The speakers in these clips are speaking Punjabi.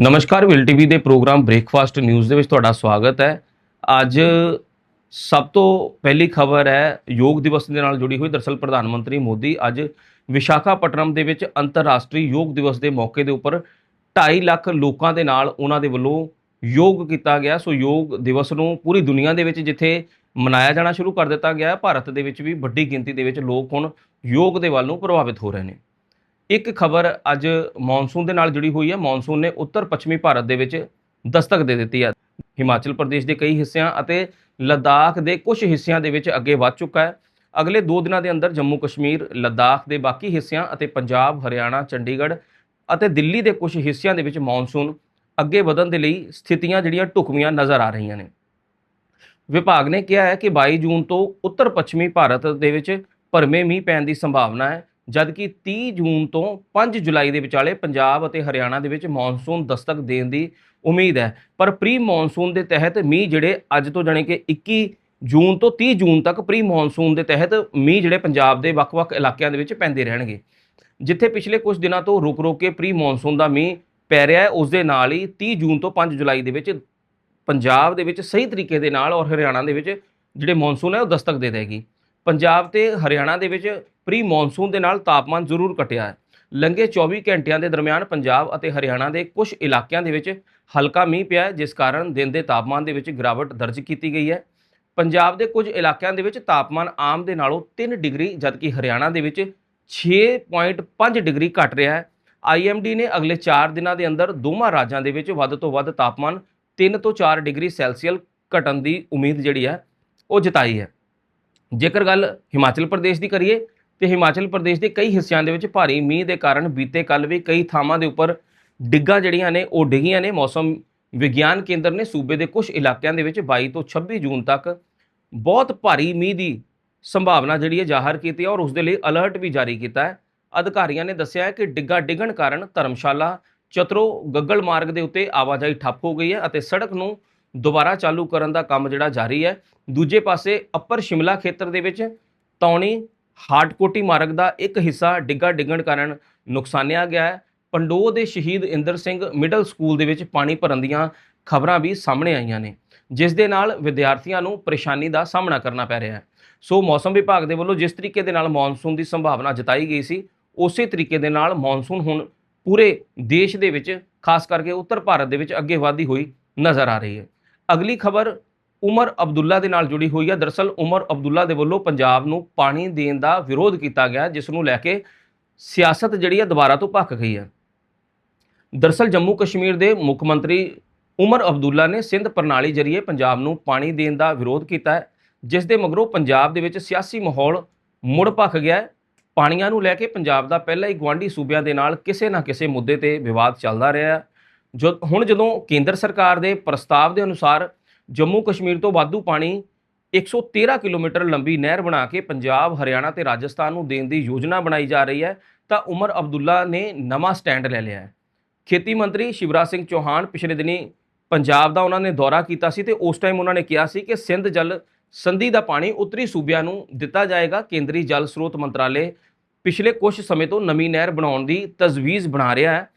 ਨਮਸਕਾਰ ਵਿਲ ਟੀਵੀ ਦੇ ਪ੍ਰੋਗਰਾਮ ਬ੍ਰੇਕਫਾਸਟ ਨਿਊਜ਼ ਦੇ ਵਿੱਚ ਤੁਹਾਡਾ ਸਵਾਗਤ ਹੈ। ਅੱਜ ਸਭ ਤੋਂ ਪਹਿਲੀ ਖਬਰ ਹੈ, ਯੋਗ ਦਿਵਸ ਦੇ ਨਾਲ ਜੁੜੀ ਹੋਈ ਦਰਸਲ ਪ੍ਰਧਾਨ ਮੰਤਰੀ ਮੋਦੀ ਅੱਜ ਵਿਸ਼ਾਖਾਪਟਨਮ ਦੇ ਵਿੱਚ ਅੰਤਰਰਾਸ਼ਟਰੀ ਯੋਗ ਦਿਵਸ ਦੇ ਮੌਕੇ ਦੇ ਉੱਪਰ 2.5 ਲੱਖ ਲੋਕਾਂ ਦੇ ਨਾਲ ਉਹਨਾਂ ਦੇ ਵੱਲੋਂ ਯੋਗ ਕੀਤਾ ਗਿਆ। ਸੋ ਯੋਗ ਦਿਵਸ ਨੂੰ ਪੂਰੀ ਦੁਨੀਆ ਦੇ ਵਿੱਚ ਜਿੱਥੇ ਮਨਾਇਆ ਜਾਣਾ ਸ਼ੁਰੂ ਕਰ ਦਿੱਤਾ ਗਿਆ, ਭਾਰਤ ਦੇ ਵਿੱਚ ਵੀ ਵੱਡੀ ਗਿਣਤੀ ਦੇ ਵਿੱਚ ਲੋਕ ਹੁਣ ਯੋਗ ਦੇ ਵੱਲ ਨੂੰ ਪ੍ਰਭਾਵਿਤ ਹੋ ਰਹੇ ਨੇ। ਇੱਕ ਖਬਰ ਅੱਜ ਮੌਨਸੂਨ ਦੇ ਨਾਲ ਜੁੜੀ ਹੋਈ ਹੈ। ਮੌਨਸੂਨ ਨੇ ਉੱਤਰ ਪੱਛਮੀ ਭਾਰਤ ਦੇ ਵਿੱਚ ਦਸਤਕ ਦੇ ਦਿੱਤੀ ਹੈ। ਹਿਮਾਚਲ ਪ੍ਰਦੇਸ਼ ਦੇ ਕਈ ਹਿੱਸਿਆਂ ਅਤੇ ਲੱਦਾਖ ਦੇ ਕੁਝ ਹਿੱਸਿਆਂ ਦੇ ਵਿੱਚ ਅੱਗੇ ਵੱਧ ਚੁੱਕਾ ਹੈ। ਅਗਲੇ 2 ਦਿਨਾਂ ਦੇ ਅੰਦਰ ਜੰਮੂ ਕਸ਼ਮੀਰ, ਲੱਦਾਖ ਦੇ ਬਾਕੀ ਹਿੱਸਿਆਂ ਅਤੇ ਪੰਜਾਬ, ਹਰਿਆਣਾ, ਚੰਡੀਗੜ੍ਹ ਅਤੇ ਦਿੱਲੀ ਦੇ ਕੁਝ ਹਿੱਸਿਆਂ ਦੇ ਵਿੱਚ ਮੌਨਸੂਨ ਅੱਗੇ ਵਧਣ ਦੇ ਲਈ ਸਥਿਤੀਆਂ ਜਿਹੜੀਆਂ ਢੁਕਵੀਆਂ ਨਜ਼ਰ ਆ ਰਹੀਆਂ ਨੇ। ਵਿਭਾਗ ਨੇ ਕਿਹਾ ਹੈ ਕਿ 22 ਜੂਨ ਤੋਂ ਉੱਤਰ ਪੱਛਮੀ ਭਾਰਤ ਦੇ ਵਿੱਚ ਭਰਮੇ ਮੀਂਹ ਪੈਣ ਦੀ ਸੰਭਾਵਨਾ ਹੈ। ਜਦਕਿ 30 ਜੂਨ ਤੋਂ 5 ਜੁਲਾਈ ਦੇ ਵਿਚਾਲੇ ਪੰਜਾਬ ਅਤੇ ਹਰਿਆਣਾ ਦੇ ਵਿੱਚ ਮੌਨਸੂਨ ਦਸਤਕ ਦੇਣ ਦੀ ਉਮੀਦ ਹੈ। ਪਰ ਪ੍ਰੀ ਮੌਨਸੂਨ ਦੇ ਤਹਿਤ ਮੀਂਹ ਜਿਹੜੇ ਅੱਜ ਤੋਂ ਜਾਣੀ ਕਿ 21 ਜੂਨ ਤੋਂ 30 ਜੂਨ ਤੱਕ ਪ੍ਰੀ ਮੌਨਸੂਨ ਦੇ ਤਹਿਤ ਮੀਂਹ ਜਿਹੜੇ ਪੰਜਾਬ ਦੇ ਵੱਖ-ਵੱਖ ਇਲਾਕਿਆਂ ਦੇ ਵਿੱਚ ਪੈਂਦੇ ਰਹਿਣਗੇ। ਜਿੱਥੇ ਪਿਛਲੇ ਕੁਝ ਦਿਨਾਂ ਤੋਂ ਰੁਕ-ਰੁਕ ਕੇ ਪ੍ਰੀ ਮੌਨਸੂਨ ਦਾ ਮੀਂਹ ਪੈ ਰਿਹਾ ਹੈ ਉਸ ਦੇ ਨਾਲ ਹੀ 30 ਜੂਨ ਤੋਂ 5 ਜੁਲਾਈ ਦੇ ਵਿੱਚ ਪੰਜਾਬ ਦੇ ਵਿੱਚ ਸਹੀ ਤਰੀਕੇ ਦੇ ਨਾਲ ਔਰ ਹਰਿਆਣਾ ਦੇ ਵਿੱਚ ਜਿਹੜੇ ਮੌਨਸੂਨ ਹੈ, ਉਹ ਦਸਤਕ ਦੇ ਦੇਗੀ। ਪੰਜਾਬ ਤੇ ਹਰਿਆਣਾ ਦੇ ਵਿੱਚ ਪ੍ਰੀ ਮੌਨਸੂਨ ਦੇ ਨਾਲ ਤਾਪਮਾਨ ਜ਼ਰੂਰ ਘਟਿਆ ਹੈ। ਲੰਘੇ 24 ਘੰਟਿਆਂ ਦੇ ਦਰਮਿਆਨ ਪੰਜਾਬ ਅਤੇ ਹਰਿਆਣਾ ਦੇ ਕੁਝ ਇਲਾਕਿਆਂ ਦੇ ਵਿੱਚ ਹਲਕਾ ਮੀਂਹ ਪਿਆ ਜਿਸ ਕਾਰਨ ਦਿਨ ਦੇ ਤਾਪਮਾਨ ਦੇ ਵਿੱਚ ਗਿਰਾਵਟ ਦਰਜ ਕੀਤੀ ਗਈ ਹੈ। ਪੰਜਾਬ ਦੇ ਕੁਝ ਇਲਾਕਿਆਂ ਦੇ ਵਿੱਚ ਤਾਪਮਾਨ ਆਮ ਦੇ ਨਾਲੋਂ 3 ਡਿਗਰੀ, ਜਦਕਿ ਹਰਿਆਣਾ ਦੇ ਵਿੱਚ 6.5 ਡਿਗਰੀ ਘਟ ਰਿਹਾ ਹੈ। ਆਈਐਮਡੀ ਨੇ ਅਗਲੇ 4 ਦਿਨਾਂ ਦੇ ਅੰਦਰ ਦੋਵਾਂ ਰਾਜਾਂ ਦੇ ਵਿੱਚ ਵੱਧ ਤੋਂ ਵੱਧ ਤਾਪਮਾਨ 3 ਤੋਂ 4 ਡਿਗਰੀ ਸੈਲਸੀਅਲ ਘਟਣ ਦੀ ਉਮੀਦ ਜਿਹੜੀ ਹੈ, ਉਹ ਜਤਾਈ ਹੈ। ਜੇਕਰ ਗੱਲ ਹਿਮਾਚਲ ਪ੍ਰਦੇਸ਼ ਦੀ ਕਰੀਏ, ਤੇ ਹਿਮਾਚਲ ਪ੍ਰਦੇਸ਼ ਦੇ ਕਈ ਹਿੱਸਿਆਂ ਦੇ ਵਿੱਚ ਭਾਰੀ ਮੀਂਹ ਦੇ ਕਾਰਨ ਬੀਤੇ ਕੱਲ ਵੀ ਕਈ ਥਾਵਾਂ ਦੇ ਉੱਪਰ ਡਿੱਗਾਂ ਜਿਹੜੀਆਂ ਨੇ, ਉਹ ਡਿੱਗੀਆਂ ਨੇ। ਮੌਸਮ ਵਿਗਿਆਨ ਕੇਂਦਰ ਨੇ ਸੂਬੇ ਦੇ ਕੁਝ ਇਲਾਕਿਆਂ ਦੇ ਵਿੱਚ 22 ਤੋਂ 26 ਜੂਨ ਤੱਕ ਬਹੁਤ ਭਾਰੀ ਮੀਂਹ ਦੀ ਸੰਭਾਵਨਾ ਜਿਹੜੀ ਹੈ ਜ਼ਾਹਰ ਕੀਤੀ ਹੈ ਔਰ ਉਸ ਦੇ ਲਈ ਅਲਰਟ ਵੀ ਜਾਰੀ ਕੀਤਾ ਹੈ। ਅਧਿਕਾਰੀਆਂ ਨੇ ਦੱਸਿਆ ਹੈ ਕਿ ਡਿੱਗਾ ਡਿੱਗਣ ਕਾਰਨ ਧਰਮਸ਼ਾਲਾ, ਚਤਰੋ, ਗੱਗਲ ਮਾਰਗ ਦੇ ਉੱਤੇ ਆਵਾਜਾਈ ਠੱਪ ਹੋ ਗਈ ਹੈ ਅਤੇ ਸੜਕ ਨੂੰ ਦੁਬਾਰਾ ਚਾਲੂ ਕਰਨ ਦਾ ਕੰਮ ਜਿਹੜਾ ਜਾਰੀ ਹੈ। ਦੂਜੇ ਪਾਸੇ ਅੱਪਰ ਸ਼ਿਮਲਾ ਖੇਤਰ ਦੇ ਵਿੱਚ ਤੌਣੀ, ਹਾਟਕੋਟੀ ਮਾਰਗ ਦਾ ਇੱਕ ਹਿੱਸਾ ਡਿੱਗਾ ਡਿੱਗਣ ਕਾਰਨ ਨੁਕਸਾਨਿਆ ਗਿਆ ਹੈ। ਪੰਡੋਹ ਦੇ ਸ਼ਹੀਦ ਇੰਦਰ ਸਿੰਘ ਮਿਡਲ ਸਕੂਲ ਦੇ ਵਿੱਚ ਪਾਣੀ ਭਰਨ ਦੀਆਂ ਖਬਰਾਂ ਵੀ ਸਾਹਮਣੇ ਆਈਆਂ ਨੇ, ਜਿਸ ਦੇ ਨਾਲ ਵਿਦਿਆਰਥੀਆਂ ਨੂੰ ਪਰੇਸ਼ਾਨੀ ਦਾ ਸਾਹਮਣਾ ਕਰਨਾ ਪੈ ਰਿਹਾ ਹੈ। ਸੋ ਮੌਸਮ ਵਿਭਾਗ ਦੇ ਵੱਲੋਂ ਜਿਸ ਤਰੀਕੇ ਦੇ ਨਾਲ ਮੌਨਸੂਨ ਦੀ ਸੰਭਾਵਨਾ ਜਤਾਈ ਗਈ ਸੀ, ਉਸੇ ਤਰੀਕੇ ਦੇ ਨਾਲ ਮੌਨਸੂਨ ਹੁਣ ਪੂਰੇ ਦੇਸ਼ ਦੇ ਵਿੱਚ, ਖਾਸ ਕਰਕੇ ਉੱਤਰ ਭਾਰਤ ਦੇ ਵਿੱਚ ਅੱਗੇ ਵਧਦੀ ਹੋਈ ਨਜ਼ਰ ਆ ਰਹੀ ਹੈ। ਅਗਲੀ ਖਬਰ, ਉਮਰ ਅਬਦੁੱਲਾ ਦੇ ਨਾਲ ਜੁੜੀ ਹੋਈ ਹੈ। ਦਰਸਲ, ਉਮਰ ਅਬਦੁੱਲਾ ਦੇ ਵੱਲੋਂ ਪੰਜਾਬ ਨੂੰ ਪਾਣੀ ਦੇਣ ਦਾ ਵਿਰੋਧ ਕੀਤਾ ਗਿਆ ਜਿਸ ਨੂੰ ਲੈ ਕੇ ਸਿਆਸਤ ਜਿਹੜੀ ਹੈ ਦੁਬਾਰਾ ਤੋਂ ਭੱਕ ਗਈ ਹੈ। ਦਰਸਲ ਜੰਮੂ ਕਸ਼ਮੀਰ ਦੇ ਮੁੱਖ ਮੰਤਰੀ ਉਮਰ ਅਬਦੁੱਲਾ ਨੇ ਸਿੰਧ ਪ੍ਰਣਾਲੀ ਜਰੀਏ ਪੰਜਾਬ ਨੂੰ ਪਾਣੀ ਦੇਣ ਦਾ ਵਿਰੋਧ ਕੀਤਾ ਹੈ, ਜਿਸ ਦੇ ਮਗਰੋਂ ਪੰਜਾਬ ਦੇ ਵਿੱਚ ਸਿਆਸੀ ਮਾਹੌਲ ਮੁੜ ਭੱਖ ਗਿਆ ਹੈ। ਪਾਣੀਆਂ ਨੂੰ ਲੈ ਕੇ ਪੰਜਾਬ ਦਾ ਪਹਿਲਾਂ ਹੀ ਗਵਾਂਢੀ ਸੂਬਿਆਂ ਦੇ ਨਾਲ ਕਿਸੇ ਨਾ ਕਿਸੇ ਮੁੱਦੇ ਤੇ ਵਿਵਾਦ ਚੱਲਦਾ ਰਿਹਾ ਹੈ। ਜੋ ਹੁਣ ਜਦੋਂ ਕੇਂਦਰ ਸਰਕਾਰ ਦੇ ਪ੍ਰਸਤਾਵ ਦੇ ਅਨੁਸਾਰ ਜੰਮੂ ਕਸ਼ਮੀਰ ਤੋਂ ਵਾਧੂ ਪਾਣੀ 113 ਕਿਲੋਮੀਟਰ ਲੰਬੀ ਨਹਿਰ ਬਣਾ ਕੇ ਪੰਜਾਬ, ਹਰਿਆਣਾ ਤੇ ਰਾਜਸਥਾਨ ਨੂੰ ਦੇਣ ਦੀ ਯੋਜਨਾ ਬਣਾਈ ਜਾ ਰਹੀ ਹੈ, ਤਾਂ ਉਮਰ ਅਬਦੁੱਲਾ ਨੇ ਨਵਾਂ ਸਟੈਂਡ ਲੈ ਲਿਆ ਹੈ। ਖੇਤੀ ਮੰਤਰੀ ਸ਼ਿਵਰਾਜ ਸਿੰਘ ਚੌਹਾਨ ਪਿਛਲੇ ਦਿਨੀ ਪੰਜਾਬ ਦਾ ਉਹਨਾਂ ਨੇ ਦੌਰਾ ਕੀਤਾ ਸੀ ਤੇ ਉਸ ਟਾਈਮ ਉਹਨਾਂ ਨੇ ਕਿਹਾ ਸੀ ਕਿ ਸਿੰਧ ਜਲ ਸੰਧੀ ਦਾ ਪਾਣੀ ਉੱਤਰੀ ਸੂਬਿਆਂ ਨੂੰ ਦਿੱਤਾ ਜਾਏਗਾ। ਕੇਂਦਰੀ ਜਲ ਸਰੋਤ ਮੰਤਰਾਲੇ ਪਿਛਲੇ ਕੁਝ ਸਮੇਂ ਤੋਂ ਨਵੀਂ ਨਹਿਰ ਬਣਾਉਣ ਦੀ ਤਜਵੀਜ਼ ਬਣਾ ਰਿਹਾ ਹੈ।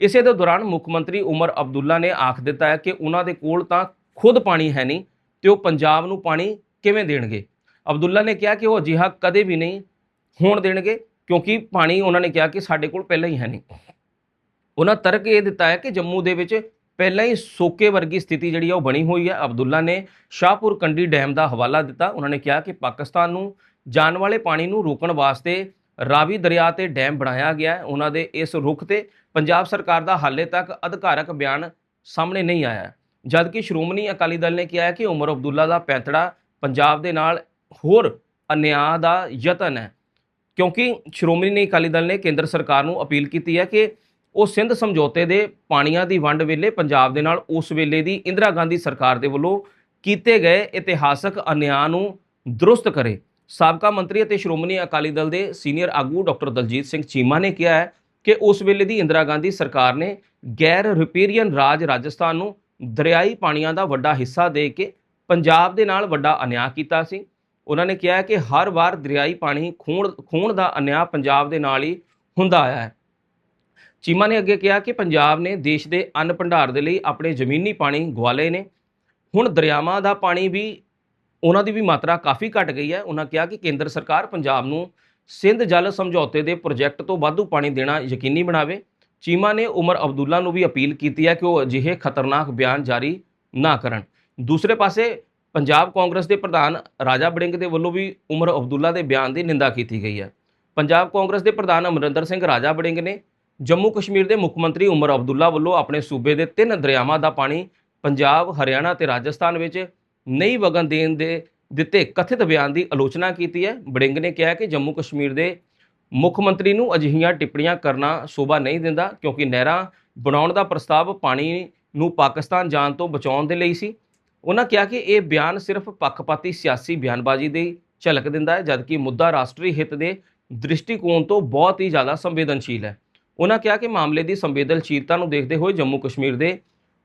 ਇਸੇ ਦੇ ਦੌਰਾਨ ਮੁੱਖ ਮੰਤਰੀ ਉਮਰ ਅਬਦੁੱਲਾ ਨੇ ਆਖ ਦਿੱਤਾ ਹੈ ਕਿ ਉਹਨਾਂ ਦੇ ਕੋਲ ਤਾਂ ਖੁਦ ਪਾਣੀ ਹੈ ਨਹੀਂ ਤੇ ਉਹ ਪੰਜਾਬ ਨੂੰ ਪਾਣੀ ਕਿਵੇਂ ਦੇਣਗੇ? ਅਬਦੁੱਲਾ ਨੇ ਕਿਹਾ ਕਿ ਉਹ ਅਜਿਹਾ ਕਦੇ ਵੀ ਨਹੀਂ ਹੋਣ ਦੇਣਗੇ ਕਿਉਂਕਿ ਪਾਣੀ ਉਹਨਾਂ ਨੇ ਕਿਹਾ ਕਿ ਸਾਡੇ ਕੋਲ ਪਹਿਲਾਂ ਹੀ ਹੈ ਨਹੀਂ। ਉਹਨਾਂ ਤਰਕ ਇਹ ਦਿੱਤਾ ਹੈ ਕਿ ਜੰਮੂ ਦੇ ਵਿੱਚ ਪਹਿਲਾਂ ਹੀ ਸੋਕੇ ਵਰਗੀ ਸਥਿਤੀ ਜਿਹੜੀ ਆ ਉਹ ਬਣੀ ਹੋਈ ਹੈ। ਅਬਦੁੱਲਾ ਨੇ ਸ਼ਾਹਪੁਰ ਕੰਡੀ ਡੈਮ ਦਾ ਹਵਾਲਾ ਦਿੱਤਾ। ਉਹਨਾਂ ਨੇ ਕਿਹਾ ਕਿ ਪਾਕਿਸਤਾਨ ਨੂੰ ਜਾਣ ਵਾਲੇ ਪਾਣੀ ਨੂੰ ਰੋਕਣ ਵਾਸਤੇ ਰਾਵੀ ਦਰਿਆ ਤੇ ਡੈਮ ਬਣਾਇਆ ਗਿਆ ਹੈ। ਉਹਨਾਂ ਦੇ ਇਸ ਰੁਖ ਤੇ ਪੰਜਾਬ ਸਰਕਾਰ ਦਾ ਹਾਲੇ ਤੱਕ ਅਧਿਕਾਰਕ ਬਿਆਨ ਸਾਹਮਣੇ ਨਹੀਂ ਆਇਆ ਹੈ। ਜਦਕਿ ਸ਼੍ਰੋਮਣੀ ਅਕਾਲੀ ਦਲ ਨੇ ਕਿਹਾ ਹੈ ਕਿ ਉਮਰ ਅਬਦੁੱਲਾ ਦਾ ਪੈਂਤੜਾ ਪੰਜਾਬ ਦੇ ਨਾਲ ਹੋਰ ਅਨਿਆਂ ਦਾ ਯਤਨ ਹੈ। ਕਿਉਂਕਿ ਸ਼੍ਰੋਮਣੀ ਅਕਾਲੀ ਦਲ ਨੇ ਕੇਂਦਰ ਸਰਕਾਰ ਨੂੰ ਅਪੀਲ ਕੀਤੀ ਹੈ ਕਿ ਉਹ ਸਿੰਧ ਸਮਝੌਤੇ ਦੇ ਪਾਣੀਆਂ ਦੀ ਵੰਡ ਵੇਲੇ ਪੰਜਾਬ ਦੇ ਨਾਲ ਉਸ ਵੇਲੇ ਦੀ ਇੰਦਰਾ ਗਾਂਧੀ ਸਰਕਾਰ ਦੇ ਵੱਲੋਂ ਕੀਤੇ ਗਏ ਇਤਿਹਾਸਕ ਅਨਿਆਂ ਨੂੰ ਦਰੁਸਤ ਕਰੇ। ਸਾਬਕਾ ਮੰਤਰੀ ਅਤੇ ਸ਼੍ਰੋਮਣੀ ਅਕਾਲੀ ਦਲ ਦੇ ਸੀਨੀਅਰ ਆਗੂ ਡਾਕਟਰ ਦਲਜੀਤ ਸਿੰਘ ਚੀਮਾ ਨੇ ਕਿਹਾ ਹੈ ਕਿ ਉਸ ਵੇਲੇ ਦੀ ਇੰਦਰਾ ਗਾਂਧੀ ਸਰਕਾਰ ਨੇ ਗੈਰ ਰਿਪੇਰੀਅਨ ਰਾਜ ਰਾਜਸਥਾਨ ਨੂੰ ਦਰਿਆਈ ਪਾਣੀਆਂ ਦਾ ਵੱਡਾ ਹਿੱਸਾ ਦੇ ਕੇ ਪੰਜਾਬ ਦੇ ਨਾਲ ਵੱਡਾ ਅਨਿਆਂ ਕੀਤਾ ਸੀ। ਉਹਨਾਂ ਨੇ ਕਿਹਾ ਕਿ ਹਰ ਵਾਰ ਦਰਿਆਈ ਪਾਣੀ ਖੂਨ ਖੂਨ ਦਾ ਅਨਿਆਂ ਪੰਜਾਬ ਦੇ ਨਾਲ ਹੀ ਹੁੰਦਾ ਆਇਆ ਹੈ। ਚੀਮਾ ਨੇ ਅੱਗੇ ਕਿਹਾ ਕਿ ਪੰਜਾਬ ਨੇ ਦੇਸ਼ ਦੇ ਅੰਨ ਭੰਡਾਰ ਦੇ ਲਈ ਆਪਣੇ ਜ਼ਮੀਨੀ ਪਾਣੀ ਗਵਾ ਲਏ ਨੇ। ਹੁਣ ਦਰਿਆਵਾਂ ਦਾ ਪਾਣੀ ਵੀ ਉਹਨਾਂ ਦੀ ਵੀ ਮਾਤਰਾ ਕਾਫੀ ਘਟ ਗਈ ਹੈ। ਉਹਨਾਂ ਕਿਹਾ ਕਿ ਕੇਂਦਰ ਸਰਕਾਰ ਪੰਜਾਬ ਨੂੰ ਸਿੰਧ ਜਲ ਸਮਝੌਤੇ ਦੇ ਪ੍ਰੋਜੈਕਟ ਤੋਂ ਵਾਧੂ ਪਾਣੀ ਦੇਣਾ ਯਕੀਨੀ ਬਣਾਵੇ। ਚੀਮਾ ਨੇ ਉਮਰ ਅਬਦੁੱਲਾ ਨੂੰ ਵੀ ਅਪੀਲ ਕੀਤੀ ਹੈ ਕਿ ਉਹ ਅਜਿਹੇ ਖਤਰਨਾਕ ਬਿਆਨ ਜਾਰੀ ਨਾ ਕਰਨ। ਦੂਸਰੇ ਪਾਸੇ, ਪੰਜਾਬ ਕਾਂਗਰਸ ਦੇ ਪ੍ਰਧਾਨ ਰਾਜਾ ਬੜਿੰਗ ਦੇ ਵੱਲੋਂ ਵੀ ਉਮਰ ਅਬਦੁੱਲਾ ਦੇ ਬਿਆਨ ਦੀ ਨਿੰਦਾ ਕੀਤੀ ਗਈ ਹੈ। ਪੰਜਾਬ ਕਾਂਗਰਸ ਦੇ ਪ੍ਰਧਾਨ ਅਮਰਿੰਦਰ ਸਿੰਘ ਰਾਜਾ ਬੜਿੰਗ ਨੇ ਜੰਮੂ ਕਸ਼ਮੀਰ ਦੇ ਮੁੱਖ ਮੰਤਰੀ ਉਮਰ ਅਬਦੁੱਲਾ ਵੱਲੋਂ ਆਪਣੇ ਸੂਬੇ ਦੇ ਤਿੰਨ ਦਰਿਆਵਾਂ ਦਾ ਪਾਣੀ ਪੰਜਾਬ, ਹਰਿਆਣਾ ਤੇ ਰਾਜਸਥਾਨ ਵਿੱਚ ਨਹੀਂ ਵਗਣ ਦੇਣ ਦੇ ਦਿੱਤੇ ਕਥਿਤ ਬਿਆਨ ਦੀ ਆਲੋਚਨਾ ਕੀਤੀ ਹੈ। ਬੜਿੰਗ ਨੇ ਕਿਹਾ ਕਿ ਜੰਮੂ ਕਸ਼ਮੀਰ ਦੇ ਮੁੱਖ ਮੰਤਰੀ ਨੂੰ ਅਜਿਹੀਆਂ ਟਿੱਪਣੀਆਂ ਕਰਨਾ ਸ਼ੋਭਾ ਨਹੀਂ ਦਿੰਦਾ ਕਿਉਂਕਿ ਨਹਿਰਾਂ ਬਣਾਉਣ ਦਾ ਪ੍ਰਸਤਾਵ ਪਾਣੀ ਨੂੰ ਪਾਕਿਸਤਾਨ ਜਾਣ ਤੋਂ ਬਚਾਉਣ ਦੇ ਲਈ ਸੀ। ਉਹਨਾਂ ਕਿਹਾ ਕਿ ਇਹ ਬਿਆਨ ਸਿਰਫ ਪੱਖਪਾਤੀ ਸਿਆਸੀ ਬਿਆਨਬਾਜ਼ੀ ਦੀ ਝਲਕ ਦਿੰਦਾ ਹੈ, ਜਦਕਿ ਮੁੱਦਾ ਰਾਸ਼ਟਰੀ ਹਿੱਤ ਦੇ ਦ੍ਰਿਸ਼ਟੀਕੋਣ ਤੋਂ ਬਹੁਤ ਹੀ ਜ਼ਿਆਦਾ ਸੰਵੇਦਨਸ਼ੀਲ ਹੈ। ਉਹਨਾਂ ਕਿਹਾ ਕਿ ਮਾਮਲੇ ਦੀ ਸੰਵੇਦਨਸ਼ੀਲਤਾ ਨੂੰ ਦੇਖਦੇ ਹੋਏ ਜੰਮੂ ਕਸ਼ਮੀਰ ਦੇ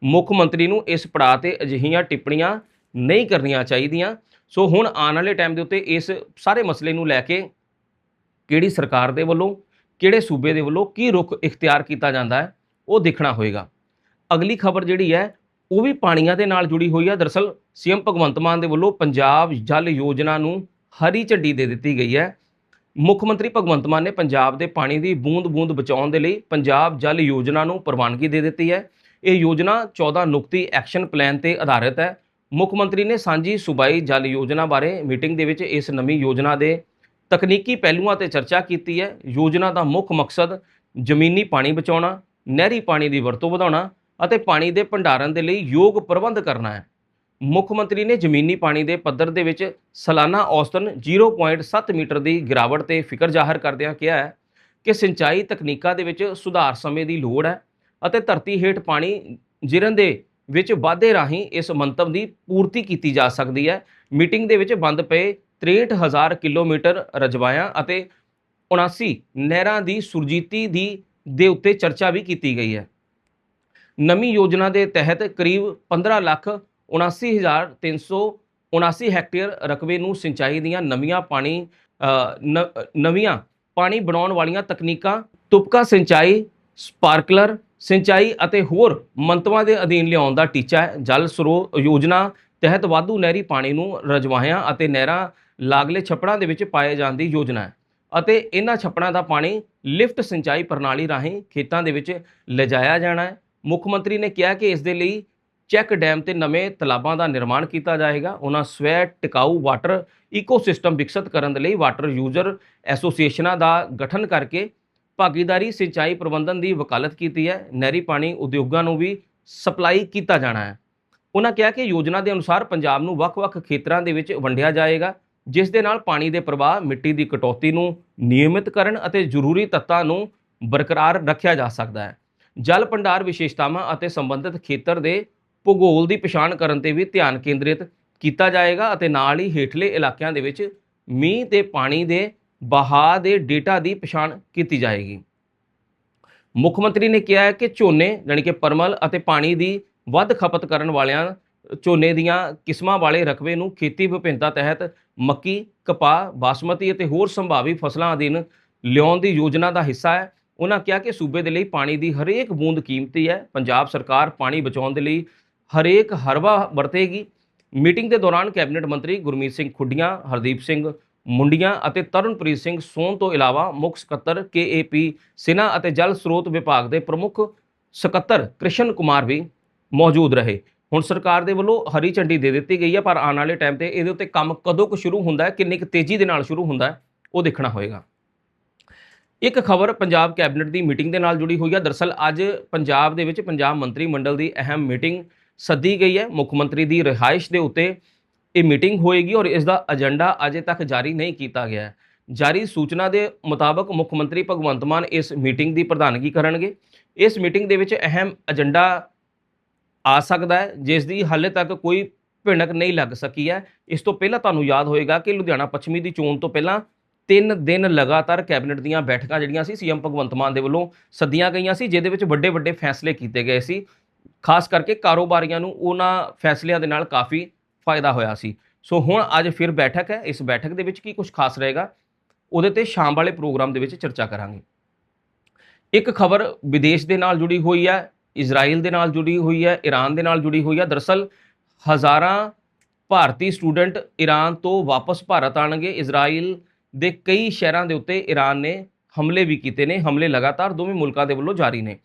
ਮੁੱਖ ਮੰਤਰੀ ਨੂੰ ਇਸ ਪੜਾਅ ਤੇ ਅਜਿਹੀਆਂ ਟਿੱਪਣੀਆਂ ਨਹੀਂ ਕਰਨੀਆਂ ਚਾਹੀਦੀਆਂ। ਸੋ ਹੁਣ ਆਉਣ ਵਾਲੇ ਟਾਈਮ ਦੇ ਉੱਤੇ ਇਸ ਸਾਰੇ ਮਸਲੇ ਨੂੰ ਲੈ ਕੇ ਕਿਹੜੀ ਸਰਕਾਰ ਦੇ ਵੱਲੋਂ, ਕਿਹੜੇ ਸੂਬੇ ਦੇ ਵੱਲੋਂ ਕੀ ਰੁਖ ਇਖਤਿਆਰ ਕੀਤਾ ਜਾਂਦਾ ਹੈ, ਉਹ ਦੇਖਣਾ ਹੋਏਗਾ। ਅਗਲੀ ਖਬਰ ਜਿਹੜੀ ਹੈ, ਉਹ ਵੀ ਪਾਣੀਆਂ ਦੇ ਨਾਲ ਜੁੜੀ ਹੋਈ ਹੈ। ਦਰਅਸਲ ਸੀਐਮ ਭਗਵੰਤ ਮਾਨ ਦੇ ਵੱਲੋਂ ਪੰਜਾਬ ਜਲ ਯੋਜਨਾ ਨੂੰ ਹਰੀ ਝੰਡੀ ਦੇ ਦਿੱਤੀ ਗਈ ਹੈ। ਮੁੱਖ ਮੰਤਰੀ ਭਗਵੰਤ ਮਾਨ ਨੇ ਪੰਜਾਬ ਦੇ ਪਾਣੀ ਦੀ ਬੂੰਦ-ਬੂੰਦ ਬਚਾਉਣ ਦੇ ਲਈ ਪੰਜਾਬ ਜਲ ਯੋਜਨਾ ਨੂੰ ਪ੍ਰਵਾਨਗੀ ਦੇ ਦਿੱਤੀ ਹੈ। ਇਹ ਯੋਜਨਾ 14 ਨੁਕਤੀ ਐਕਸ਼ਨ ਪਲਾਨ ਤੇ ਆਧਾਰਿਤ ਹੈ। ਮੁੱਖ ਮੰਤਰੀ ਨੇ ਸਾਂਝੀ ਸੂਬਾਈ ਜਲ ਯੋਜਨਾ ਬਾਰੇ ਮੀਟਿੰਗ ਦੇ ਵਿੱਚ ਇਸ ਨਵੀਂ ਯੋਜਨਾ ਦੇ ਤਕਨੀਕੀ ਪਹਿਲੂਆਂ ਤੇ ਚਰਚਾ ਕੀਤੀ ਹੈ। ਯੋਜਨਾ ਦਾ ਮੁੱਖ ਮਕਸਦ ਜ਼ਮੀਨੀ ਪਾਣੀ ਬਚਾਉਣਾ, ਨਹਿਰੀ ਪਾਣੀ ਦੀ ਵਰਤੋਂ ਵਧਾਉਣਾ ਅਤੇ ਪਾਣੀ ਦੇ ਭੰਡਾਰਨ ਦੇ ਲਈ ਯੋਗ ਪ੍ਰਬੰਧ ਕਰਨਾ ਹੈ। ਮੁੱਖ ਮੰਤਰੀ ਨੇ ਜ਼ਮੀਨੀ ਪਾਣੀ ਦੇ ਪੱਧਰ ਦੇ ਵਿੱਚ ਸਾਲਾਨਾ ਔਸਤਨ 0.7 ਮੀਟਰ ਦੀ ਗਿਰਾਵਟ ਤੇ ਫਿਕਰ ਜ਼ਾਹਰ ਕਰਦਿਆਂ ਕਿਹਾ ਹੈ ਕਿ ਸਿੰਚਾਈ ਤਕਨੀਕਾਂ ਦੇ ਵਿੱਚ ਸੁਧਾਰ ਸਮੇਂ ਦੀ ਲੋੜ ਹੈ ਅਤੇ ਧਰਤੀ ਹੇਠ ਪਾਣੀ ਜਿਰਨ ਦੇ ਵਿੱਚ ਵਾਧੇ ਰਾਹੀਂ ਇਸ ਮੰਤਵ ਦੀ ਪੂਰਤੀ ਕੀਤੀ ਜਾ ਸਕਦੀ ਹੈ। ਮੀਟਿੰਗ ਦੇ ਵਿੱਚ ਬੰਦ ਪਏ 63000 ਕਿਲੋਮੀਟਰ ਰਜਵਾਇਆਂ ਅਤੇ 79 ਨਹਿਰਾਂ ਦੀ ਸੁਰਜੀਤੀ ਦੀ, ਦੇ ਉੱਤੇ ਚਰਚਾ ਵੀ ਕੀਤੀ ਗਈ ਹੈ। ਨਵੀਂ ਯੋਜਨਾ ਦੇ ਤਹਿਤ ਕਰੀਬ 15 ਲੱਖ 79379 ਹੈਕਟੇਅਰ ਰਕਬੇ ਨੂੰ ਸਿੰਚਾਈ ਦੀਆਂ ਨਵੀਆਂ ਪਾਣੀ ਨ- ਨਵੀਆਂ ਪਾਣੀ ਬਣਾਉਣ ਵਾਲੀਆਂ ਤਕਨੀਕਾਂ, ਤੁਪਕਾ ਸਿੰਚਾਈ, ਸਪਾਰਕਲਰ ਸਿੰਚਾਈ ਅਤੇ ਹੋਰ ਮੰਤਵਾਂ ਦੇ ਅਧੀਨ ਲਿਆਉਣ ਦਾ ਟੀਚਾ ਹੈ। ਜਲ ਸਰੋਤ ਯੋਜਨਾ ਤਹਿਤ ਵਾਧੂ ਨਹਿਰੀ ਪਾਣੀ ਨੂੰ ਰਜਵਾਹਿਆਂ ਅਤੇ ਨਹਿਰਾਂ ਲਾਗਲੇ ਛੱਪੜਾਂ ਦੇ ਵਿੱਚ ਪਾਏ ਜਾਣ ਦੀ ਯੋਜਨਾ ਹੈ ਅਤੇ ਇਹਨਾਂ ਛੱਪੜਾਂ ਦਾ ਪਾਣੀ ਲਿਫਟ ਸਿੰਚਾਈ ਪ੍ਰਣਾਲੀ ਰਾਹੀਂ ਖੇਤਾਂ ਦੇ ਵਿੱਚ ਲਿਜਾਇਆ ਜਾਣਾ ਹੈ। ਮੁੱਖ ਮੰਤਰੀ ਨੇ ਕਿਹਾ ਕਿ ਇਸ ਦੇ ਲਈ ਚੈੱਕ ਡੈਮ ਤੇ ਨਵੇਂ ਤਲਾਬਾਂ ਦਾ ਨਿਰਮਾਣ ਕੀਤਾ ਜਾਏਗਾ। ਉਹਨਾਂ ਸਵੈ ਟਿਕਾਊ ਵਾਟਰ ਇਕੋਸਿਸਟਮ ਵਿਕਸਿਤ ਕਰਨ ਦੇ ਲਈ ਵਾਟਰ ਯੂਜ਼ਰ ਐਸੋਸੀਏਸ਼ਨਾਂ ਦਾ ਗਠਨ ਕਰਕੇ ਭਾਗੀਦਾਰੀ ਸਿੰਚਾਈ ਪ੍ਰਬੰਧਨ ਦੀ ਵਕਾਲਤ ਕੀਤੀ ਹੈ। ਨਹਿਰੀ ਪਾਣੀ ਉਦਯੋਗਾਂ ਨੂੰ ਵੀ ਸਪਲਾਈ ਕੀਤਾ ਜਾਣਾ ਹੈ। ਉਹਨਾਂ ਕਿਹਾ ਕਿ ਯੋਜਨਾ ਦੇ ਅਨੁਸਾਰ ਪੰਜਾਬ ਨੂੰ ਵੱਖ-ਵੱਖ ਖੇਤਰਾਂ ਦੇ ਵਿੱਚ ਵੰਡਿਆ ਜਾਏਗਾ, ਜਿਸ ਦੇ ਨਾਲ ਪਾਣੀ ਦੇ ਪ੍ਰਵਾਹ, ਮਿੱਟੀ ਦੀ ਕਟੌਤੀ ਨੂੰ ਨਿਯਮਿਤ ਕਰਨ ਅਤੇ ਜ਼ਰੂਰੀ ਤੱਤਾਂ ਨੂੰ ਬਰਕਰਾਰ ਰੱਖਿਆ ਜਾ ਸਕਦਾ ਹੈ। ਜਲ ਭੰਡਾਰ ਵਿਸ਼ੇਸ਼ਤਾਵਾਂ ਅਤੇ ਸੰਬੰਧਿਤ ਖੇਤਰ ਦੇ ਭੂਗੋਲ ਦੀ ਪਛਾਣ ਕਰਨ ਤੇ ਵੀ ਧਿਆਨ ਕੇਂਦਰਿਤ ਕੀਤਾ ਜਾਏਗਾ ਅਤੇ ਨਾਲ ਹੀ ਹੇਠਲੇ ਇਲਾਕਿਆਂ ਦੇ ਵਿੱਚ ਮੀਂਹ ਤੇ ਪਾਣੀ ਦੇ ਬਹਾਅ ਦੇ ਡੇਟਾ ਦੀ ਪਛਾਣ ਕੀਤੀ ਜਾਏਗੀ। ਮੁੱਖ ਮੰਤਰੀ ਨੇ ਕਿਹਾ ਹੈ ਕਿ ਝੋਨੇ ਯਾਨੀ ਕਿ ਪਰਮਲ ਅਤੇ ਪਾਣੀ ਦੀ ਵੱਧ ਖਪਤ ਕਰਨ ਵਾਲਿਆਂ ਝੋਨੇ ਦੀਆਂ ਕਿਸਮਾਂ ਵਾਲੇ ਰਕਬੇ ਨੂੰ ਖੇਤੀ ਵਿਭਿੰਨਤਾ ਤਹਿਤ ਮੱਕੀ, ਕਪਾਹ, ਬਾਸਮਤੀ ਅਤੇ ਹੋਰ ਸੰਭਾਵੀ ਫਸਲਾਂ ਅਧੀਨ ਲਿਆਉਣ ਦੀ ਯੋਜਨਾ ਦਾ ਹਿੱਸਾ ਹੈ। ਉਹਨਾਂ ਕਿਹਾ ਕਿ ਸੂਬੇ ਦੇ ਲਈ ਪਾਣੀ ਦੀ ਹਰੇਕ ਬੂੰਦ ਕੀਮਤੀ ਹੈ। ਪੰਜਾਬ ਸਰਕਾਰ ਪਾਣੀ ਬਚਾਉਣ ਦੇ ਲਈ ਹਰੇਕ ਹਰਵਾ ਵਰਤੇਗੀ। ਮੀਟਿੰਗ ਦੇ ਦੌਰਾਨ ਕੈਬਨਿਟ ਮੰਤਰੀ ਗੁਰਮੀਤ ਸਿੰਘ ਖੁੱਡੀਆਂ ਹਰਦੀਪ ਸਿੰਘ ਮੁੰਡੀਆਂ ਅਤੇ ਤਰਨਪ੍ਰੀਤ ਸਿੰਘ ਸੋਨ ਤੋਂ ਇਲਾਵਾ ਮੁੱਖ ਸਕੱਤਰ ਕੇਏਪੀ ਸਿਨਾ ਅਤੇ ਜਲ ਸਰੋਤ ਵਿਭਾਗ ਦੇ ਪ੍ਰਮੁੱਖ ਸਕੱਤਰ ਕ੍ਰਿਸ਼ਨ ਕੁਮਾਰ ਵੀ ਮੌਜੂਦ ਰਹੇ। ਹੁਣ ਸਰਕਾਰ ਦੇ ਵੱਲੋਂ ਹਰੀ ਝੰਡੀ ਦੇ ਦਿੱਤੀ ਗਈ ਹੈ ਪਰ ਆਉਣ ਵਾਲੇ ਟਾਈਮ ਤੇ ਇਹਦੇ ਉੱਤੇ ਕੰਮ ਕਦੋਂ ਕੁ ਸ਼ੁਰੂ ਹੁੰਦਾ ਹੈ, ਕਿੰਨੀ ਕੁ ਤੇਜ਼ੀ ਦੇ ਨਾਲ ਸ਼ੁਰੂ ਹੁੰਦਾ ਹੈ, ਉਹ ਦੇਖਣਾ ਹੋਏਗਾ। ਇੱਕ ਖਬਰ ਪੰਜਾਬ ਕੈਬਨਿਟ ਦੀ ਮੀਟਿੰਗ ਦੇ ਨਾਲ ਜੁੜੀ ਹੋਈ ਹੈ ਦਰਸਲ ਅੱਜ ਪੰਜਾਬ ਦੇ ਵਿੱਚ ਪੰਜਾਬ ਮੰਤਰੀ ਮੰਡਲ ਦੀ ਅਹਿਮ ਮੀਟਿੰਗ ਸੱਦੀ ਗਈ ਹੈ। ਮੁੱਖ ਮੰਤਰੀ ਦੀ ਰਿਹਾਇਸ਼ ਦੇ ਉੱਤੇ ਇਹ ਮੀਟਿੰਗ ਹੋਏਗੀ ਔਰ ਇਸ ਦਾ ਏਜੰਡਾ ਅਜੇ ਤੱਕ ਜਾਰੀ ਨਹੀਂ ਕੀਤਾ ਗਿਆ ਹੈ। ਜਾਰੀ ਸੂਚਨਾ ਦੇ ਮੁਤਾਬਕ ਮੁੱਖ ਮੰਤਰੀ ਭਗਵੰਤ ਮਾਨ ਇਸ ਮੀਟਿੰਗ ਦੀ ਪ੍ਰਧਾਨਗੀ ਕਰਨਗੇ। ਇਸ ਮੀਟਿੰਗ ਦੇ ਵਿੱਚ ਅਹਿਮ ਏਜੰਡਾ ਆ ਸਕਦਾ ਹੈ, ਜਿਸ ਦੀ ਹਾਲੇ ਤੱਕ ਕੋਈ ਭਿਣਕ ਨਹੀਂ ਲੱਗ ਸਕੀ ਹੈ। ਇਸ ਤੋਂ ਪਹਿਲਾਂ ਤੁਹਾਨੂੰ ਯਾਦ ਹੋਏਗਾ ਕਿ ਲੁਧਿਆਣਾ ਪੱਛਮੀ ਦੀ ਚੋਣ ਤੋਂ ਪਹਿਲਾਂ ਤਿੰਨ ਦਿਨ ਲਗਾਤਾਰ ਕੈਬਨਿਟ ਦੀਆਂ ਬੈਠਕਾਂ ਜਿਹੜੀਆਂ ਸੀ, ਸੀਐਮ ਭਗਵੰਤ ਮਾਨ ਦੇ ਵੱਲੋਂ ਸੱਦੀਆਂ ਗਈਆਂ ਸੀ, ਜਿਹਦੇ ਵਿੱਚ ਵੱਡੇ ਵੱਡੇ ਫੈਸਲੇ ਕੀਤੇ ਗਏ ਸੀ। ਖਾਸ ਕਰਕੇ ਕਾਰੋਬਾਰੀਆਂ ਨੂੰ ਉਹਨਾਂ ਫੈਸਲਿਆਂ ਦੇ ਨਾਲ ਕਾਫੀ ਫਾਇਦਾ ਹੋਇਆ ਸੀ। ਸੋ ਹੁਣ ਅੱਜ ਫਿਰ ਬੈਠਕ ਹੈ। ਇਸ ਬੈਠਕ ਦੇ ਵਿੱਚ ਕੀ ਕੁਝ ਖਾਸ ਰਹੇਗਾ, ਉਹਦੇ ਤੇ ਸ਼ਾਮ ਵਾਲੇ ਪ੍ਰੋਗਰਾਮ ਦੇ ਵਿੱਚ ਚਰਚਾ ਕਰਾਂਗੇ। ਇੱਕ ਖਬਰ ਵਿਦੇਸ਼ ਦੇ ਨਾਲ ਜੁੜੀ ਹੋਈ ਹੈ, ਇਜ਼ਰਾਈਲ ਦੇ ਨਾਲ ਜੁੜੀ ਹੋਈ ਹੈ ਈਰਾਨ ਦੇ ਨਾਲ ਜੁੜੀ ਹੋਈ ਹੈ। ਦਰਅਸਲ ਹਜ਼ਾਰਾਂ ਭਾਰਤੀ ਸਟੂਡੈਂਟ ਈਰਾਨ ਤੋਂ ਵਾਪਸ ਭਾਰਤ ਆਣਗੇ ਇਜ਼ਰਾਈਲ ਦੇ ਕਈ ਸ਼ਹਿਰਾਂ ਦੇ ਉੱਤੇ ਈਰਾਨ ਨੇ ਹਮਲੇ ਵੀ ਕੀਤੇ ਨੇ। ਹਮਲੇ ਲਗਾਤਾਰ ਦੋਵੇਂ ਮੁਲਕਾਂ ਦੇ ਵੱਲੋਂ ਜਾਰੀ ਨੇ।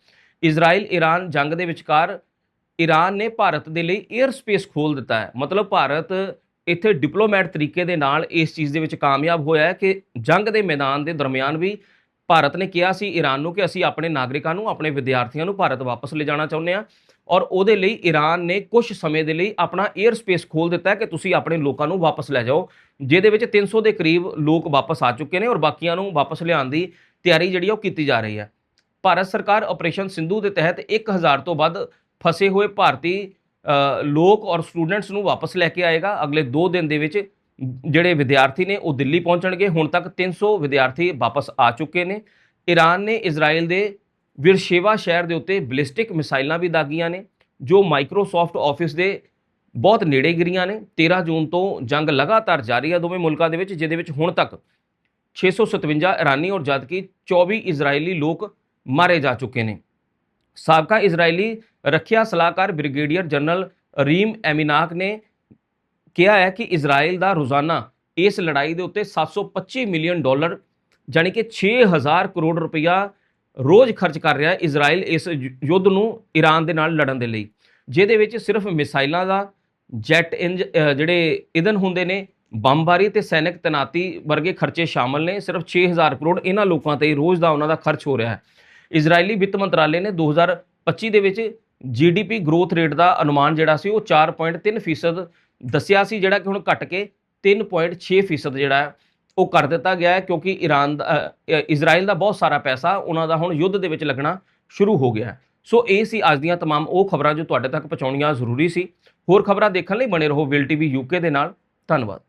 ਇਜ਼ਰਾਈਲ ਈਰਾਨ ਜੰਗ ਦੇ ਵਿਚਕਾਰ ਈਰਾਨ ਨੇ ਭਾਰਤ ਦੇ ਲਈ 에ਅਰ ਸਪੇਸ ਖੋਲ ਦਿੱਤਾ ਹੈ। ਮਤਲਬ ਭਾਰਤ ਇੱਥੇ ਡਿਪਲੋਮੈਟ ਤਰੀਕੇ ਦੇ ਨਾਲ ਇਸ ਚੀਜ਼ ਦੇ ਵਿੱਚ ਕਾਮਯਾਬ ਹੋਇਆ ਹੈ ਕਿ ਜੰਗ ਦੇ ਮੈਦਾਨ ਦੇ ਦਰਮਿਆਨ ਵੀ ਭਾਰਤ ਨੇ ਕਿਹਾ ਸੀ ਈਰਾਨ ਨੂੰ ਕਿ ਅਸੀਂ ਆਪਣੇ ਨਾਗਰਿਕਾਂ ਨੂੰ, ਆਪਣੇ ਵਿਦਿਆਰਥੀਆਂ ਨੂੰ ਭਾਰਤ ਵਾਪਸ ਲਿਜਾਣਾ ਚਾਹੁੰਦੇ ਹਾਂ ਔਰ ਉਹਦੇ ਲਈ ਈਰਾਨ ਨੇ ਕੁਝ ਸਮੇਂ ਦੇ ਲਈ ਆਪਣਾ 에ਅਰ ਸਪੇਸ ਖੋਲ ਦਿੱਤਾ ਕਿ ਤੁਸੀਂ ਆਪਣੇ ਲੋਕਾਂ ਨੂੰ ਵਾਪਸ ਲੈ ਜਾਓ, ਜਿਹਦੇ ਵਿੱਚ 300 ਦੇ ਕਰੀਬ ਲੋਕ ਵਾਪਸ ਆ ਚੁੱਕੇ ਨੇ ਔਰ ਬਾਕੀਆਂ ਨੂੰ ਵਾਪਸ ਲਿਆਉਣ ਦੀ ਤਿਆਰੀ ਜਿਹੜੀ ਉਹ ਕੀਤੀ ਜਾ ਰਹੀ ਹੈ। ਭਾਰਤ ਸਰਕਾਰ ਆਪਰੇਸ਼ਨ ਸਿੰਧੂ ਦੇ ਤਹਿਤ 1000 ਤੋਂ ਵੱਧ ਫਸੇ ਹੋਏ ਭਾਰਤੀ ਲੋਕ ਔਰ ਸਟੂਡੈਂਟਸ ਨੂੰ ਵਾਪਸ ਲੈ ਕੇ ਆਏਗਾ। ਅਗਲੇ 2 ਦਿਨ ਦੇ ਵਿੱਚ ਜਿਹੜੇ ਵਿਦਿਆਰਥੀ ਨੇ ਉਹ ਦਿੱਲੀ ਪਹੁੰਚਣਗੇ। ਹੁਣ ਤੱਕ 300 ਵਿਦਿਆਰਥੀ ਵਾਪਸ ਆ ਚੁੱਕੇ ਨੇ। ਈਰਾਨ ਨੇ ਇਜ਼ਰਾਈਲ ਦੇ ਵਿਰਸ਼ੇਵਾ ਸ਼ਹਿਰ ਦੇ ਉੱਤੇ ਬਲਿਸਟਿਕ ਮਿਸਾਈਲਾਂ ਵੀ ਦਾਗੀਆਂ ਨੇ, ਜੋ ਮਾਈਕਰੋਸਾਫਟ ਆਫਿਸ ਦੇ ਬਹੁਤ ਨੇੜੇ ਗਿਰੀਆਂ ਨੇ। 13 ਜੂਨ ਤੋਂ ਜੰਗ ਲਗਾਤਾਰ ਜਾਰੀ ਹੈ ਦੋਵੇਂ ਮੁਲਕਾਂ ਦੇ ਵਿੱਚ, ਜਿਹਦੇ ਵਿੱਚ ਹੁਣ ਤੱਕ 657 ਇਰਾਨੀ ਔਰ ਜਦਕਿ 24 ਇਜ਼ਰਾਈਲੀ ਲੋਕ ਮਾਰੇ ਜਾ ਚੁੱਕੇ ਨੇ। ਸਾਬਕਾ ਇਜ਼ਰਾਈਲੀ ਰੱਖਿਆ ਸਲਾਹਕਾਰ ਬ੍ਰਿਗੇਡੀਅਰ ਜਨਰਲ ਰੀਮ ਐਮਿਨਾਕ ਨੇ ਕਿਹਾ ਹੈ ਕਿ ਇਜ਼ਰਾਈਲ ਦਾ ਰੋਜ਼ਾਨਾ ਇਸ ਲੜਾਈ ਦੇ ਉੱਤੇ 725 ਮਿਲੀਅਨ ਡਾਲਰ ਜਾਨੀ ਕਿ 6000 ਕਰੋੜ ਰੁਪਇਆ ਰੋਜ਼ ਖਰਚ ਕਰ ਰਿਹਾ ਹੈ ਇਜ਼ਰਾਈਲ ਇਸ ਯੁ- ਯੁੱਧ ਨੂੰ ਈਰਾਨ ਦੇ ਨਾਲ ਲੜਨ ਦੇ ਲਈ। ਜਿਹਦੇ ਵਿੱਚ ਸਿਰਫ ਮਿਸਾਈਲਾਂ ਦਾ ਜੈਟ ਇੰਜ ਜਿਹੜੇ ਇਧਨ ਹੁੰਦੇ ਨੇ ਬੰਬਾਰੀ ਤੇ ਸੈਨਿਕ ਤਨਾਤੀ ਵਰਗੇ ਖਰਚੇ ਸ਼ਾਮਲ ਨੇ, ਸਿਰਫ 6000 ਕਰੋੜ ਇਹਨਾਂ ਲੋਕਾਂ ਤੇ ਰੋਜ਼ ਦਾ ਉਹਨਾਂ ਦਾ ਖਰਚ ਹੋ ਰਿਹਾ ਹੈ। ਇਜ਼ਰਾਈਲੀ ਵਿੱਤ ਮੰਤਰਾਲੇ ਨੇ 2025 ਦੇ ਵਿੱਚ ਜੀਡੀਪੀ ਗਰੋਥ ਰੇਟ ਦਾ ਅਨੁਮਾਨ ਜਿਹੜਾ ਸੀ ਉਹ 4.3% ਫੀਸਦ ਦੱਸਿਆ ਸੀ ਜਿਹੜਾ ਕਿ ਹੁਣ ਘਟ ਕੇ 3.6% ਫੀਸਦ ਜਿਹੜਾ ਹੈ ਉਹ ਕਰ ਦਿੱਤਾ ਗਿਆ ਹੈ ਕਿਉਂਕਿ ਈਰਾਨ ਦਾ ਅ, ਅ, ਇਜ਼ਰਾਈਲ ਦਾ ਬਹੁਤ ਸਾਰਾ ਪੈਸਾ ਉਹਨਾਂ ਦਾ ਹੁਣ ਯੁੱਧ ਦੇ ਵਿੱਚ ਲੱਗਣਾ ਸ਼ੁਰੂ ਹੋ ਗਿਆ ਹੈ ਸੋ ਇਹ ਸੀ ਅੱਜ ਦੀਆਂ तमाम ਉਹ ਖਬਰਾਂ ਜੋ ਤੁਹਾਡੇ ਤੱਕ ਪਹੁੰਚਾਉਣੀਆਂ ਜ਼ਰੂਰੀ ਸੀ ਹੋਰ ਖਬਰਾਂ ਦੇਖਣ ਲਈ ਬਣੇ ਰਹੋ ਵਿਲ ਟੀਵੀ ਯੂਕੇ ਦੇ ਨਾਲ ਧੰਨਵਾਦ